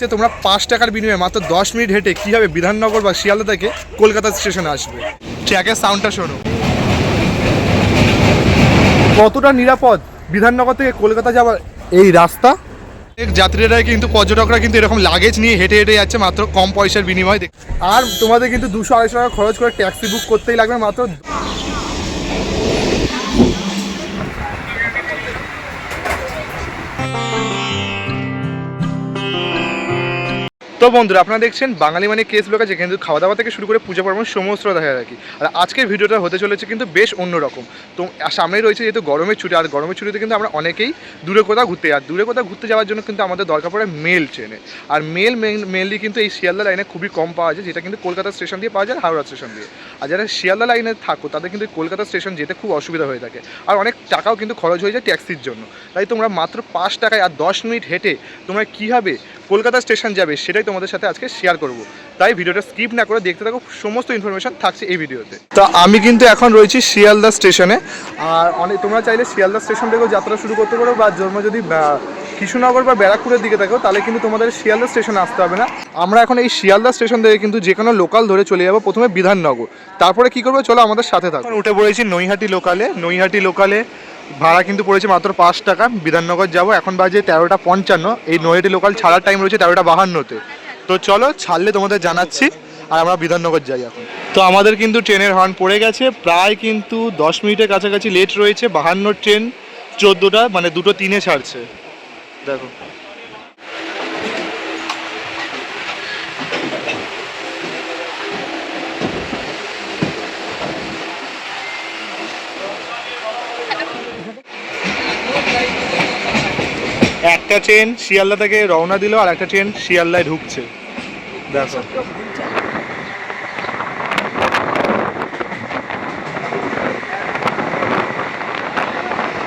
যে তোমরা পাঁচ টাকার বিনিময়ে মাত্র দশ মিনিট হেঁটে কীভাবে বিধাননগর বা শিয়ালদা থেকে কলকাতা স্টেশনে আসবে? ট্র্যাকের সাউন্ডটা শোনো। কতটা নিরাপদ বিধাননগর থেকে কলকাতা যাওয়ার এই রাস্তা? যাত্রীরা কিন্তু, পর্যটকরা কিন্তু এরকম লাগেজ নিয়ে হেঁটে হেঁটে যাচ্ছে মাত্র কম পয়সার বিনিময়ে। আর তোমাদের কিন্তু দুশো আড়াইশো টাকা খরচ করে ট্যাক্সি বুক করতেই লাগবে মাত্র তো বন্ধুরা, আপনারা দেখছেন বাঙালি মানে কেস লোক আছে কিন্তু খাওয়া দাওয়া থেকে শুরু করে পূজা পার্বণ সমস্ত দেখা রাখি আর আজকের ভিডিওটা হতে চলেছে কিন্তু বেশ অন্যরকম তো আর সামনেই রয়েছে যেহেতু গরমের ছুটি, আর গরমের ছুটিতে কিন্তু আমরা অনেকেই দূরে কোথাও ঘুরতে আর দূরে কোথাও ঘুরতে যাওয়ার জন্য কিন্তু আমাদের দরকার পড়ে মেল ট্রেনে। আর মেল মেনলি কিন্তু এই শিয়ালদা লাইনে খুবই কম পাওয়া যায়, যেটা কিন্তু কলকাতা স্টেশন দিয়ে পাওয়া যায় হাওড়া স্টেশন দিয়ে। আর যারা শিয়ালদা লাইনে থাকো, তাদের কিন্তু কলকাতা স্টেশন যেতে খুব অসুবিধা হয়ে থাকে। আর অনেক টাকাও কিন্তু খরচ হয়ে যায় ট্যাক্সির জন্য। তাই তোমরা মাত্র পাঁচ টাকায় আর দশ মিনিট হেঁটে তোমরা কীভাবে কলকাতা স্টেশন যাবে, সেটাই তোমাদের সাথে আজকে শেয়ার করব। তাই ভিডিওটা স্কিপ না করে দেখতে থাকো, সমস্ত ইনফরমেশন থাকছে এই ভিডিওতে। তো আমি কিন্তু এখন রয়েছি শিয়ালদা স্টেশনে আর অনেক তোমরা চাইলে শিয়ালদা স্টেশন থেকেও যাত্রা শুরু করতে পারো, বা জন্ম যদি কৃষ্ণনগর বা ব্যারাকপুরের দিকে থাকো, তাহলে কিন্তু তোমাদের শিয়ালদা স্টেশনে আসতে হবে না। আমরা এখন এই শিয়ালদা স্টেশন থেকে কিন্তু যে কোনো লোকাল ধরে চলে যাব, প্রথমে বিধাননগর। তারপরে কি করব? চলো আমাদের সাথে থাকো। উঠে পড়েছি নৈহাটি লোকালে নৈহাটি লোকালে ভাড়া কিন্তু পড়েছে মাত্র পাঁচ টাকা। বিধাননগর যাব, এখন বাজে তেরোটা পঞ্চান্ন। এই নৈহাটি লোকাল ছাড়ার টাইম রয়েছে তেরোটা বাহান্নতে। তো চলো, ছাড়লে তোমাদের জানাচ্ছি, আর আমরা বিধাননগর যাই এখন। তো আমাদের কিন্তু ট্রেনের হর্ন পড়ে গেছে, প্রায় কিন্তু দশ মিনিটের কাছাকাছি লেট রয়েছে, বাহান্ন ট্রেন চোদ্দোটা মানে দুটো তিনে ছাড়ছে। দেখো। একটা ট্রেন শিয়ালদা থেকে রওনা দিল আর একটা ট্রেন শিয়ালদায় ঢুকছে। দেখো।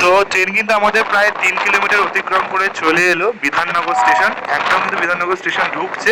তো ট্রেন কিন্তু আমাদের প্রায় তিন কিলোমিটার অতিক্রম করে চলে এলো বিধাননগর স্টেশন। একদম কিন্তু বিধাননগর স্টেশন ঢুকছে।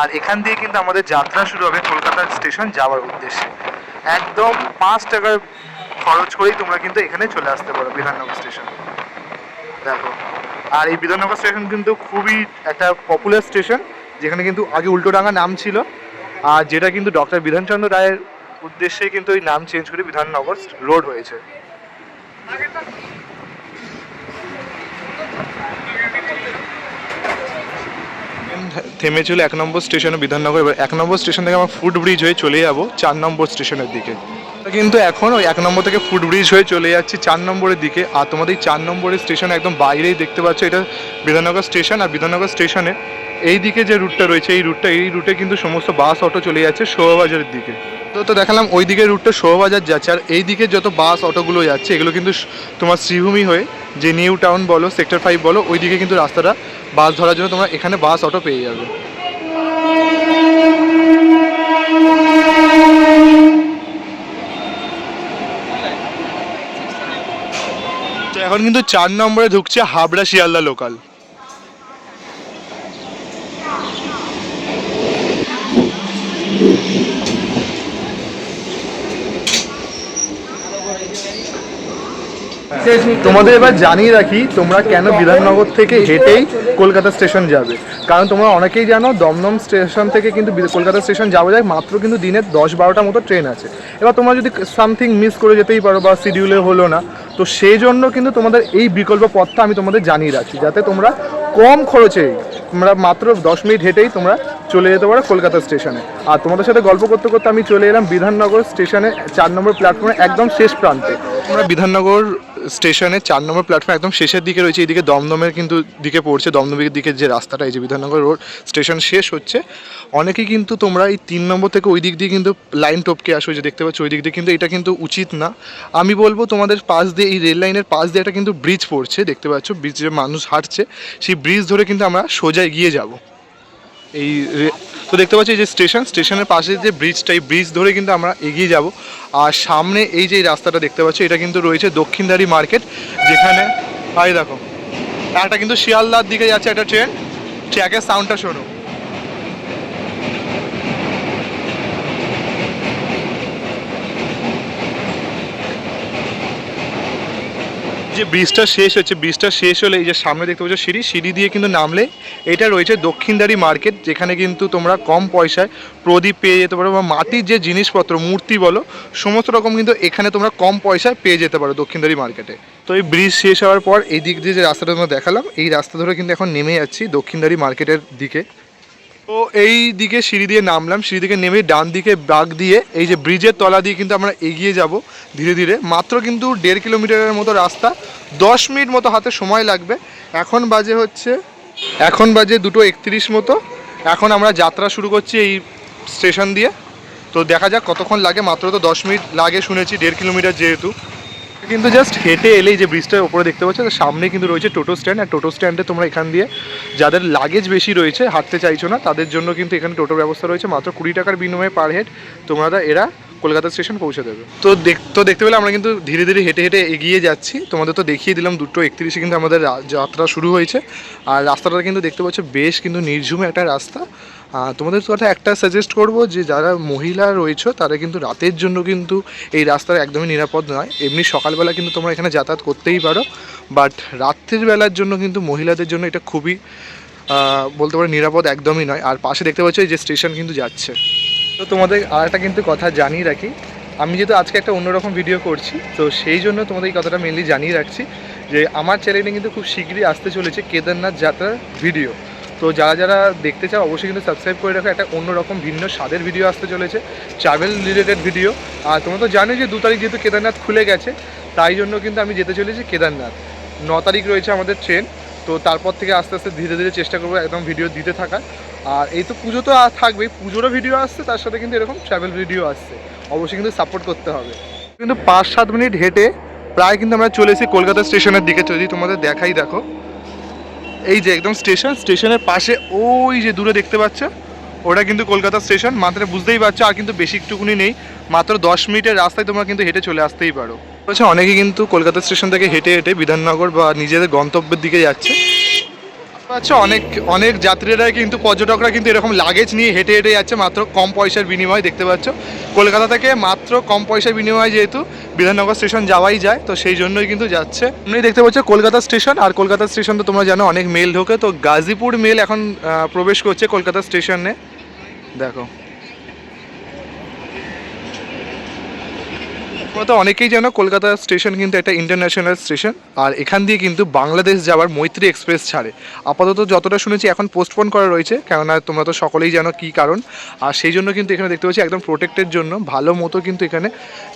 আর এখান দিয়ে কিন্তু আমাদের যাত্রা শুরু হবে কলকাতা স্টেশন যাওয়ার উদ্দেশ্যে। একদম পাঁচ টাকার খরচ করেই তোমরা কিন্তু এখানে চলে আসতে পারো বিধাননগর স্টেশন। দেখো। আর এই বিধাননগর স্টেশন কিন্তু খুবই একটা পপুলার স্টেশন যেখানে কিন্তু আগে উল্টোডাঙ্গা নাম ছিল। আর যেটা কিন্তু ডক্টর বিধানচন্দ্র রায়ের উদ্দেশ্যে কিন্তু ওই নাম চেঞ্জ করে বিধাননগর রোড হয়েছে। থেমেছিল এক নম্বর স্টেশনে বিধাননগর। এবার এক নম্বর স্টেশন থেকে আমরা ফুট ব্রিজ হয়ে চলে যাব, চার নম্বর স্টেশনের দিকে। কিন্তু এখন ওই এক নম্বর থেকে ফুট ব্রিজ হয়ে চলে যাচ্ছি, চার নম্বরের দিকে। আর তোমাদের চার নম্বরের স্টেশন একদম বাইরেই দেখতে পাচ্ছ, এটা বিধাননগর স্টেশন আর বিধাননগর স্টেশনে এই দিকে যে রুটটা রয়েছে, এই রুটটা এই রুটে কিন্তু সমস্ত বাস অটো চলে যাচ্ছে শোভাবাজারের দিকে। তো তো দেখালাম ওই দিকের রুটটা শোভাবাজার যাচ্ছে, আর এই দিকে যত বাস অটোগুলো যাচ্ছে, এগুলো কিন্তু তোমার শ্রীভূমি হয়ে যে নিউ টাউন বলো সেক্টর ফাইভ বলো, ওই দিকে কিন্তু রাস্তাটা বাস ধরার জন্য তোমরা এখানে বাস অটো পেয়ে যাবে। এখন কিন্তু চার নম্বরে ঢুকছে হাবড়া শিয়ালদা লোকাল তোমাদের এবার জানিয়ে রাখি, তোমরা কেন বিধাননগর থেকে হেঁটেই কলকাতা স্টেশন যাবে? কারণ তোমরা অনেকেই জানো, দমদম স্টেশন থেকে কিন্তু কলকাতা স্টেশন যাওয়া যায়, মাত্র কিন্তু দিনে দশ বারোটা মতো ট্রেন আছে। এবার তোমরা যদি সামথিং মিস করে যেতেই পারো বা শিডিউলে হলো না, তো সেই জন্য কিন্তু তোমাদের এই বিকল্প পথটা আমি তোমাদের জানিয়ে রাখছি যাতে তোমরা কম খরচে তোমরা মাত্র দশ মিনিট হেঁটেই তোমরা চলে যেতে পারো কলকাতা স্টেশনে। আর তোমাদের সাথে গল্প করতে করতে আমি চলে এলাম বিধাননগর স্টেশনে, চার নম্বর প্ল্যাটফর্মে একদম শেষ প্রান্তে। আমরা বিধাননগর স্টেশনে চার নম্বর প্ল্যাটফর্ম একদম শেষের দিকে রয়েছে, এইদিকে দমদমের কিন্তু দিকে পড়ছে, দমদমের দিকে যে রাস্তাটা, এই যে বিধাননগর রোড স্টেশন শেষ হচ্ছে। অনেকেই কিন্তু তোমরা এই তিন নম্বর থেকে ওই দিক দিয়ে কিন্তু লাইন টপকে আসো যে দেখতে পাচ্ছ, ওই দিক দিয়ে কিন্তু এটা কিন্তু উচিত না। আমি বলব তোমাদের পাশ দিয়ে, এই রেল লাইনের পাশ দিয়ে একটা কিন্তু ব্রিজ পড়ছে, দেখতে পাচ্ছ ব্রিজে মানুষ হাঁটছে, সেই ব্রিজ ধরে কিন্তু আমরা সোজা এগিয়ে যাব। এই তো দেখতে পাচ্ছি এই যে স্টেশন, স্টেশনের পাশে যে ব্রিজটা এই ব্রিজ ধরে কিন্তু আমরা এগিয়ে যাব। আর সামনে এই যে রাস্তাটা দেখতে পাচ্ছি, এটা কিন্তু রয়েছে দক্ষিণদারি মার্কেট, যেখানে হাই দেখো একটা কিন্তু শিয়ালদার দিকে যাচ্ছে একটা ট্রেন, ট্র্যাকের সাউন্ডটা শোনো। যে ব্রিজটা শেষ হচ্ছে, ব্রিজটা শেষ হলে এই যে সামনে দেখতে পাচ্ছ সিঁড়ি সিঁড়ি দিয়ে কিন্তু নামলে এটা রয়েছে দক্ষিণদারি মার্কেট, যেখানে কিন্তু তোমরা কম পয়সায় প্রদীপ পেয়ে যেতে পারো বা মাটির যে জিনিসপত্র, মূর্তি বলো, সমস্ত রকম কিন্তু এখানে তোমরা কম পয়সায় পেয়ে যেতে পারো দক্ষিণদারি মার্কেটে। তো এই ব্রিজ শেষ হওয়ার পর এই দিক দিয়ে যে রাস্তাটা তোমরা দেখালাম, এই রাস্তা ধরে কিন্তু এখন নেমে যাচ্ছি দক্ষিণদারি মার্কেটের দিকে। তো এই দিকে সিঁড়ি দিয়ে নামলাম। সিঁড়ি থেকে নেমে ডান দিকে বাগ দিয়ে এই যে ব্রিজের তলা দিয়ে কিন্তু আমরা এগিয়ে যাব ধীরে ধীরে। মাত্র কিন্তু দেড় কিলোমিটারের মতো রাস্তা, দশ মিনিট মতো হাতে সময় লাগবে। এখন বাজে হচ্ছে, এখন বাজে দুটো একত্রিশ মতো। এখন আমরা যাত্রা শুরু করছি এই স্টেশন দিয়ে। তো দেখা যাক কতক্ষণ লাগে। মাত্র তো দশ মিনিট লাগে শুনেছি, দেড় কিলোমিটার যেহেতু। কিন্তু জাস্ট হেঁটে এলেই যে ব্রিজটার উপরে দেখতে পাচ্ছ সামনে কিন্তু রয়েছে টোটো স্ট্যান্ড। আর টোটো স্ট্যান্ডে তোমরা এখান দিয়ে যাদের লাগেজ বেশি রয়েছে, হাঁটতে চাইছো না, তাদের জন্য কিন্তু এখানে টোটোর ব্যবস্থা রয়েছে। মাত্র কুড়ি টাকার বিনিময়ে পার হেড তোমরা এরা কলকাতা স্টেশন পৌঁছে দেবে। তো দেখ, তো দেখতে পেলে আমরা কিন্তু ধীরে ধীরে হেঁটে হেঁটে এগিয়ে যাচ্ছি। তোমাদের তো দেখিয়ে দিলাম, দুটো একত্রিশে কিন্তু আমাদের যাত্রা শুরু হয়েছে। আর রাস্তাটা কিন্তু দেখতে পাচ্ছ, বেশ কিন্তু নির্ঝুম একটা রাস্তা। তোমাদের কথা একটা সাজেস্ট করব যে, যারা মহিলা রয়েছে, তারা কিন্তু রাতের জন্য কিন্তু এই রাস্তা একদমই নিরাপদ নয়। এমনি সকালবেলা কিন্তু তোমরা এখানে যাতায়াত করতেই পারো। বাট রাত্রির বেলার জন্য কিন্তু মহিলাদের জন্য এটা খুবই বলতে পারো নিরাপদ একদমই নয়। আর পাশে দেখতে পাচ্ছ যে স্টেশন কিন্তু যাচ্ছে। তো তোমাদের আর একটা কিন্তু কথা জানিয়ে রাখি। আমি যেহেতু আজকে একটা অন্যরকম ভিডিও করছি, তো সেই জন্য তোমাদের এই কথাটা মেনলি জানিয়ে রাখছি যে, আমার চ্যানেলে কিন্তু খুব শীঘ্রই আসতে চলেছে কেদারনাথ যাত্রার ভিডিও তো যারা যারা দেখতে চাও, অবশ্যই কিন্তু সাবস্ক্রাইব করে রাখো। একটা অন্যরকম ভিন্ন স্বাদের ভিডিও আসতে চলেছে ট্রাভেল রিলেটেড ভিডিও আর তোমরা তো জানোই যে দু তারিখ যেহেতু কেদারনাথ খুলে গেছে, তাই জন্য কিন্তু আমি যেতে চলেছি কেদারনাথ। ন তারিখ রয়েছে আমাদের ট্রেন তো তারপর থেকে আস্তে আস্তে ধীরে ধীরে চেষ্টা করব একদম ভিডিও দিতে থাকার। আর এই তো পুজো তো থাকবেই, পুজোরও ভিডিও আসছে, তার সাথে কিন্তু এরকম ট্রাভেল ভিডিও আসছে। অবশ্যই কিন্তু সাপোর্ট করতে হবে। কিন্তু পাঁচ সাত মিনিট হেঁটে প্রায় কিন্তু আমরা চলে এসেছি কলকাতা স্টেশনের দিকে। যদি তোমাদের দেখাই দেখো এই যে একদম স্টেশন, স্টেশনের পাশে ওই যে দূরে দেখতে পাচ্ছ, ওটা কিন্তু কলকাতা স্টেশন। মাত্র বুঝতেই পারছ, আর কিন্তু বেশি একটুকুনি নেই, মাত্র দশ মিনিটের রাস্তায় তোমরা কিন্তু হেঁটে চলে আসতেই পারো। বলছে, অনেকে কিন্তু কলকাতা স্টেশন থেকে হেঁটে হেঁটে বিধাননগর বা নিজেদের গন্তব্যের দিকে যাচ্ছে। আচ্ছা অনেক অনেক যাত্রীরা কিন্তু, পর্যটকরা কিন্তু এরকম লাগেজ নিয়ে হেঁটে হেঁটে যাচ্ছে, মাত্র কম পয়সার বিনিময়ে, দেখতে পাচ্ছ। কলকাতা থেকে মাত্র কম পয়সার বিনিময়ে যেহেতু বিধাননগর স্টেশন যাওয়াই যায়, তো সেই জন্যই কিন্তু যাচ্ছে। এমনি দেখতে পাচ্ছ কলকাতা স্টেশন, আর কলকাতা স্টেশন তো তোমরা জানো, অনেক মেল ঢোকে, তো গাজীপুর মেল এখন প্রবেশ করছে কলকাতা স্টেশনে। দেখো। তো অনেকেই জানো, কলকাতা স্টেশন কিন্তু একটা ইন্টারন্যাশনাল স্টেশন আর এখান দিয়ে কিন্তু বাংলাদেশ যাওয়ার মৈত্রী এক্সপ্রেস ছাড়ে। আপাতত যতটা শুনেছি এখন পোস্টপোন করা রয়েছে, কেননা তোমরা তো সকলেই জানো কী কারণ। আর সেই জন্য কিন্তু এখানে দেখতে পাচ্ছি একদম প্রোটেক্টের জন্য, ভালো মতো কিন্তু এখানে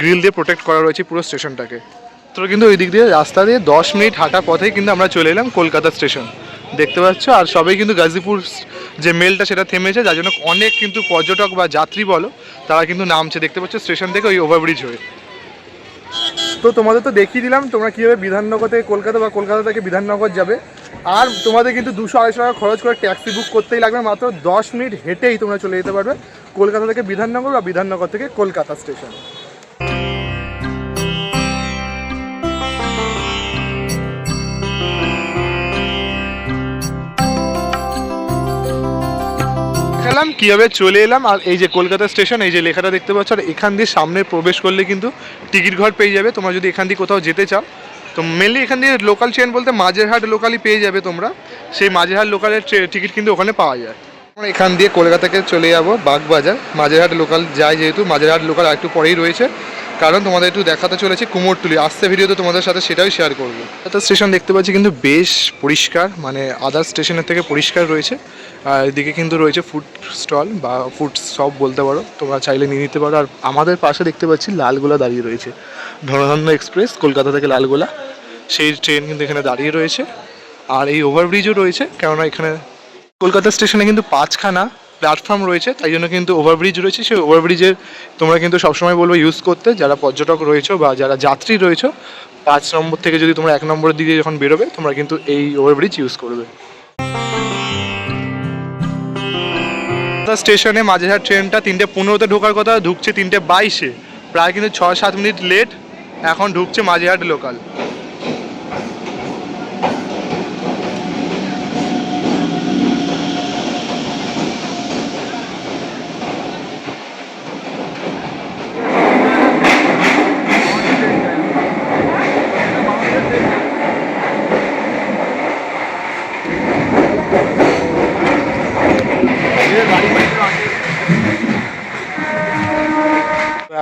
গ্রিল দিয়ে প্রোটেক্ট করা রয়েছে পুরো স্টেশনটাকে তো কিন্তু ওই দিক দিয়ে রাস্তা দিয়ে দশ মিনিট হাঁটা পথেই কিন্তু আমরা চলে এলাম কলকাতা স্টেশন দেখতে পাচ্ছ? আর সবাই কিন্তু গাজীপুর যে মেলটা সেটা থেমেছে, যার জন্য অনেক কিন্তু পর্যটক বা যাত্রী বলো, তারা কিন্তু নামছে। দেখতে পাচ্ছ স্টেশন থেকে ওই ওভারব্রিজ হয়ে। তো তোমাদের তো দেখিয়ে দিলাম, তোমরা কীভাবে বিধাননগর থেকে কলকাতা বা কলকাতা থেকে বিধাননগর যাবে। আর তোমাদের কিন্তু দুশো আড়াইশো টাকা খরচ করে ট্যাক্সি বুক করতেই লাগবে, মাত্র দশ মিনিট হেঁটেই তোমরা চলে যেতে পারবে কলকাতা থেকে বিধাননগর বা বিধাননগর থেকে কলকাতা স্টেশন। দেখালাম কীভাবে চলে এলাম, আর এই যে কলকাতা স্টেশন, এই যে লেখাটা দেখতে পাচ্ছ, আর এখান দিয়ে সামনে প্রবেশ করলে কিন্তু টিকিট ঘর পেয়ে যাবে। তোমরা যদি এখান দিয়ে কোথাও যেতে চাও, তো মেনলি এখান দিয়ে লোকাল ট্রেন বলতে মাঝেরহাট লোকালই পেয়ে যাবে তোমরা। সেই মাঝেরহাট লোকালের টিকিট কিন্তু ওখানে পাওয়া যায়। আমরা এখান দিয়ে কলকাতাকে চলে যাব, বাগবাজার। মাঝেরহাট লোকাল যায় যেহেতু, মাঝেরহাট লোকাল একটু পরেই রয়েছে। কারণ তোমাদের একটু দেখাতে চলেছে কুমোরটুলি আসছে ভিডিওতে তোমাদের সাথে সেটাই শেয়ার করব। কলকাতা স্টেশন দেখতে পাচ্ছি কিন্তু বেশ পরিষ্কার মানে আদার স্টেশনের থেকে পরিষ্কার রয়েছে। আর এদিকে কিন্তু রয়েছে ফুড স্টল বা ফুড শপ বলতে পারো। তোমরা চাইলে নিয়ে নিতে পারো। আর আমাদের পাশে দেখতে পাচ্ছি লালগোলা দাঁড়িয়ে রয়েছে। ধনধান্য এক্সপ্রেস কলকাতা থেকে লালগোলা। সেই ট্রেন কিন্তু এখানে দাঁড়িয়ে রয়েছে। আর এই ওভারব্রিজও রয়েছে। কেননা এখানে কলকাতা স্টেশনে কিন্তু পাঁচখানা প্ল্যাটফর্ম রয়েছে, তাই জন্য কিন্তু ওভারব্রিজ রয়েছে। সেই ওভারব্রিজের তোমরা কিন্তু সবসময় বলব ইউজ করতে। যারা পর্যটক রয়েছে বা যারা যাত্রী রয়েছে, পাঁচ নম্বর থেকে যদি তোমরা এক নম্বরের দিকে যখন বেরোবে, তোমরা কিন্তু এই ওভারব্রিজ ইউজ করবে। স্টেশনে মাঝেরহাট ট্রেনটা তিনটে পনেরোতে ঢোকার কথা, ঢুকছে তিনটে বাইশে। প্রায় কিন্তু ছয় সাত মিনিট লেট এখন ঢুকছে মাঝেরহাট লোকাল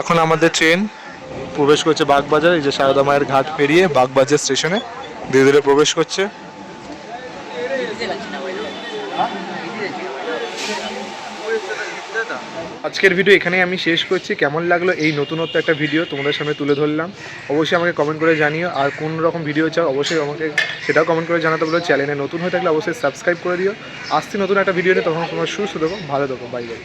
এখন আমাদের ট্রেন প্রবেশ করছে বাগবাজার, এই যে সারদা মায়ের ঘাট পেরিয়ে বাগবাজার স্টেশনে ধীরে ধীরে প্রবেশ করছে। আজকের ভিডিও এখানেই আমি শেষ করছি। কেমন লাগল এই নতুনত্ব একটা ভিডিও তোমাদের সামনে তুলে ধরলাম। অবশ্যই আমাকে কমেন্ট করে জানিও। আর কোন রকম ভিডিও চাও অবশ্যই আমাকে সেটাও কমেন্ট করে জানাতে বলো। চ্যানেলে নতুন হয়ে থাকলে অবশ্যই সাবস্ক্রাইব করে দিও। আসছি নতুন একটা ভিডিও নিয়ে, তখন তোমার সুস্থ থাকো, ভালো থাকো বাই বাই